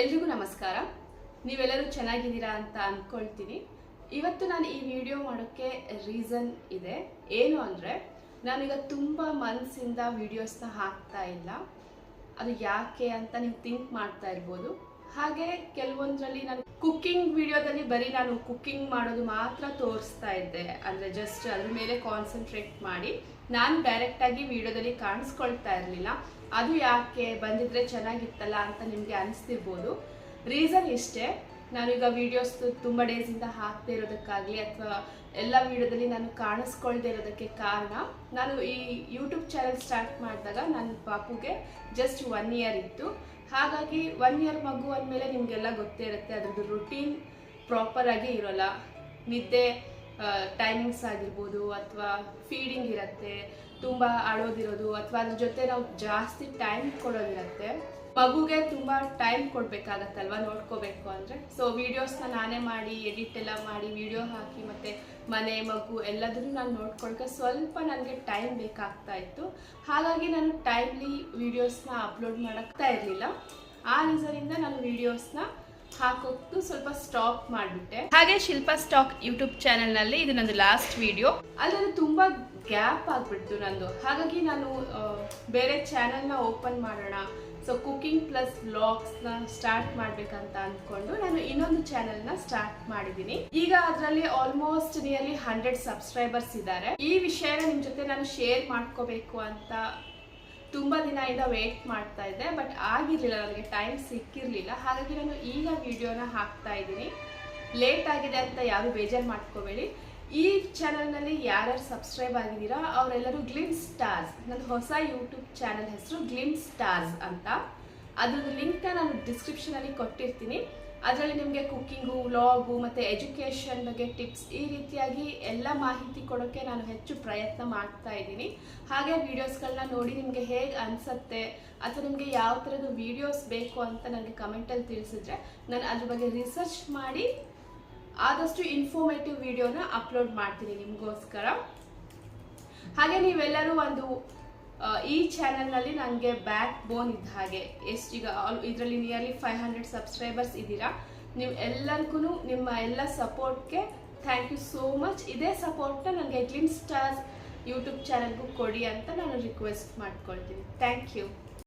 ಎಲ್ರಿಗೂ ನಮಸ್ಕಾರ. ನೀವೆಲ್ಲರೂ ಚೆನ್ನಾಗಿದ್ದೀರಾ ಅಂತ ಅಂದ್ಕೊಳ್ತೀನಿ ಇವತ್ತು ನಾನು ಈ ವಿಡಿಯೋ ಮಾಡೋಕ್ಕೆ ರೀಸನ್ ಇದೆ. ಏನು ಅಂದರೆ, ನಾನೀಗ ತುಂಬ ಮನಸ್ಸಿಂದ ವಿಡಿಯೋಸ್ನ ಹಾಕ್ತಾ ಇಲ್ಲ. ಅದು ಯಾಕೆ ಅಂತ ನೀವು ಥಿಂಕ್ ಮಾಡ್ತಾ ಇರ್ಬೋದು. ಹಾಗೆ ಕೆಲವೊಂದರಲ್ಲಿ ನಾನು ಕುಕ್ಕಿಂಗ್ ವಿಡಿಯೋದಲ್ಲಿ ಬರೀ ನಾನು ಕುಕ್ಕಿಂಗ್ ಮಾಡೋದು ಮಾತ್ರ ತೋರಿಸ್ತಾ ಇದ್ದೆ. ಅಂದರೆ ಜಸ್ಟ್ ಅದ್ರ ಮೇಲೆ ಕಾನ್ಸಂಟ್ರೇಟ್ ಮಾಡಿ ನಾನು ಡೈರೆಕ್ಟಾಗಿ ವಿಡಿಯೋದಲ್ಲಿ ಕಾಣಿಸ್ಕೊಳ್ತಾ ಇರಲಿಲ್ಲ. ಅದು ಯಾಕೆ ಬಂದಿದ್ರೆ ಚೆನ್ನಾಗಿತ್ತಲ್ಲ ಅಂತ ನಿಮಗೆ ಅನಿಸ್ತಿರ್ಬೋದು. ರೀಸನ್ ಇಷ್ಟೇ. ನಾನೀಗ ವಿಡಿಯೋಸ್ ತುಂಬ ಡೇಸಿಂದ ಹಾಕದೇ ಇರೋದಕ್ಕಾಗಲಿ ಅಥವಾ ಎಲ್ಲ ವಿಡಿಯೋದಲ್ಲಿ ನಾನು ಕಾಣಿಸ್ಕೊಳ್ದೇ ಇರೋದಕ್ಕೆ ಕಾರಣ, ನಾನು ಈ ಯೂಟ್ಯೂಬ್ ಚಾನೆಲ್ ಸ್ಟಾರ್ಟ್ ಮಾಡಿದಾಗ ನನ್ನ ಪಾಪುಗೆ ಜಸ್ಟ್ ಒನ್ ಇಯರ್ ಇತ್ತು. ಹಾಗಾಗಿ ಒನ್ ಇಯರ್ ಮಗು ಅಂದಮೇಲೆ ನಿಮಗೆಲ್ಲ ಗೊತ್ತೇ ಇರುತ್ತೆ, ಅದರದ್ದು ರುಟೀನ್ ಪ್ರಾಪರ್ ಆಗಿ ಇರೋಲ್ಲ. ನಿದ್ದೆ ಟೈಮಿಂಗ್ಸ್ ಆಗಿರ್ಬೋದು ಅಥವಾ ಫೀಡಿಂಗ್ ಇರುತ್ತೆ, ತುಂಬ ಆಳೋದಿರೋದು ಅಥವಾ ಅದ್ರ ಜೊತೆ ನಾವು ಜಾಸ್ತಿ ಟೈಮ್ ಕೊಡೋದಿರುತ್ತೆ. ಮಗುಗೆ ತುಂಬ ಟೈಮ್ ಕೊಡಬೇಕಾಗತ್ತಲ್ವ ನೋಡ್ಕೋಬೇಕು ಅಂದರೆ? ಸೊ ವೀಡಿಯೋಸ್ನ ನಾನೇ ಮಾಡಿ ಎಡಿಟ್ ಎಲ್ಲ ಮಾಡಿ ವಿಡಿಯೋ ಹಾಕಿ ಮತ್ತು ಮನೆ, ಮಗು ಎಲ್ಲದನ್ನು ನಾನು ನೋಡ್ಕೊಳಕ್ಕೆ ಸ್ವಲ್ಪ ನನಗೆ ಟೈಮ್ ಬೇಕಾಗ್ತಾ ಇತ್ತು. ಹಾಗಾಗಿ ನಾನು ಟೈಮ್ಲಿ ವೀಡಿಯೋಸ್ನ ಅಪ್ಲೋಡ್ ಮಾಡೋಕ್ತಾ ಇರಲಿಲ್ಲ. ಆ ರೀಸನಿಂದ ನಾನು ವೀಡಿಯೋಸ್ನ ಹಾಕೋದು ಸ್ವಲ್ಪ ಸ್ಟಾಪ್ ಮಾಡಿಬಿಟ್ಟೆ. ಹಾಗೆ ಶಿಲ್ಪಾ ಸ್ಟಾಕ್ ಯೂಟ್ಯೂಬ್ ಚಾನೆಲ್ನಲ್ಲಿ ಇದು ನಂದು ಲಾಸ್ಟ್ ವಿಡಿಯೋ ಅಲ್ಲಿ ತುಂಬ ಗ್ಯಾಪ್ ಆಗಿಬಿಡ್ತು ನಂದು. ಹಾಗಾಗಿ ನಾನು ಬೇರೆ ಬೇರೆ ನ ಓಪನ್ ಮಾಡೋಣ. ಸೊ ಕುಕಿಂಗ್ ಪ್ಲಸ್ ವ್ಲಾಗ್ಸ್ನ ಸ್ಟಾರ್ಟ್ ಮಾಡ್ಬೇಕಂತ ಅಂದ್ಕೊಂಡು ನಾನು ಇನ್ನೊಂದು ಚಾನೆಲ್ನ ಸ್ಟಾರ್ಟ್ ಮಾಡಿದ್ದೀನಿ. ಈಗ ಅದರಲ್ಲಿ ಆಲ್ಮೋಸ್ಟ್ ನಿಯರ್ಲಿ ಹಂಡ್ರೆಡ್ ಸಬ್ಸ್ಕ್ರೈಬರ್ಸ್ ಇದ್ದಾರೆ. ಈ ವಿಷಯನ ನಿಮ್ಮ ಜೊತೆ ನಾನು ಶೇರ್ ಮಾಡ್ಕೋಬೇಕು ಅಂತ ತುಂಬಾ ದಿನದಿಂದ ವೇಟ್ ಮಾಡ್ತಾ ಇದ್ದೆ ಬಟ್ ಆಗಿರಲಿಲ್ಲ, ನನಗೆ ಟೈಮ್ ಸಿಕ್ಕಿರಲಿಲ್ಲ. ಹಾಗಾಗಿ ನಾನು ಈಗ ವಿಡಿಯೋನ ಹಾಕ್ತಾ ಇದ್ದೀನಿ. ಲೇಟ್ ಆಗಿದೆ ಅಂತ ಯಾರು ಬೇಜಾರು ಮಾಡ್ಕೋಬೇಡಿ. ಈ ಚಾನಲ್ನಲ್ಲಿ ಯಾರ್ಯಾರು ಸಬ್ಸ್ಕ್ರೈಬ್ ಆಗಿದ್ದೀರಾ, ಅವರೆಲ್ಲರೂ ಗ್ಲಿಮ್ ಸ್ಟಾರ್ಸ್ ನನ್ನ ಹೊಸ ಯೂಟ್ಯೂಬ್ ಚಾನಲ್ ಹೆಸರು ಗ್ಲಿಮ್ ಸ್ಟಾರ್ಸ್ ಅಂತ. ಅದ್ರದ್ದು ಲಿಂಕ್ನ ನಾನು ಡಿಸ್ಕ್ರಿಪ್ಷನಲ್ಲಿ ಕೊಟ್ಟಿರ್ತೀನಿ. ಅದರಲ್ಲಿ ನಿಮಗೆ ಕುಕ್ಕಿಂಗು ವ್ಲಾಗು ಮತ್ತು ಎಜುಕೇಷನ್ ಬಗ್ಗೆ ಟಿಪ್ಸ್ ಈ ರೀತಿಯಾಗಿ ಎಲ್ಲ ಮಾಹಿತಿ ಕೊಡೋಕ್ಕೆ ನಾನು ಹೆಚ್ಚು ಪ್ರಯತ್ನ ಮಾಡ್ತಾ ಇದ್ದೀನಿ. ಹಾಗೆ ವೀಡಿಯೋಸ್ಗಳನ್ನ ನೋಡಿ ನಿಮಗೆ ಹೇಗೆ ಅನಿಸುತ್ತೆ, ಅಥವಾ ನಿಮಗೆ ಯಾವ ಥರದ ವೀಡಿಯೋಸ್ ಬೇಕು ಅಂತ ನನಗೆ ಕಮೆಂಟಲ್ಲಿ ತಿಳಿಸಿದ್ರೆ ನಾನು ಅದ್ರ ಬಗ್ಗೆ ರಿಸರ್ಚ್ ಮಾಡಿ ಆದಷ್ಟು ಇನ್ಫಾರ್ಮೇಟಿವ್ ವಿಡಿಯೋನ ಅಪ್ಲೋಡ್ ಮಾಡ್ತೀನಿ ನಿಮಗೋಸ್ಕರ. ಹಾಗೆ ನೀವೆಲ್ಲರೂ ಒಂದು ಈ ಚಾನೆಲ್ನಲ್ಲಿ ನನಗೆ ಬ್ಯಾಕ್ ಬೋನ್ ಇದ್ದ ಹಾಗೆ. ಎಷ್ಟು ಈಗ ಇದರಲ್ಲಿ ನಿಯರ್ಲಿ ಫೈವ್ ಹಂಡ್ರೆಡ್ ಸಬ್ಸ್ಕ್ರೈಬರ್ಸ್ ಇದ್ದೀರಾ. ನೀವು ಎಲ್ಲರಿಗೂ ನಿಮ್ಮ ಎಲ್ಲ ಸಪೋರ್ಟ್ಗೆ ಥ್ಯಾಂಕ್ ಯು ಸೋ ಮಚ್ ಇದೇ ಸಪೋರ್ಟ್ನ ನನಗೆ ಗ್ಲಿಮ್ ಸ್ಟಾರ್ಸ್ ಯೂಟ್ಯೂಬ್ ಚಾನಲ್ಗೂ ಕೊಡಿ ಅಂತ ನಾನು ರಿಕ್ವೆಸ್ಟ್ ಮಾಡ್ಕೊಳ್ತೀನಿ. Thank you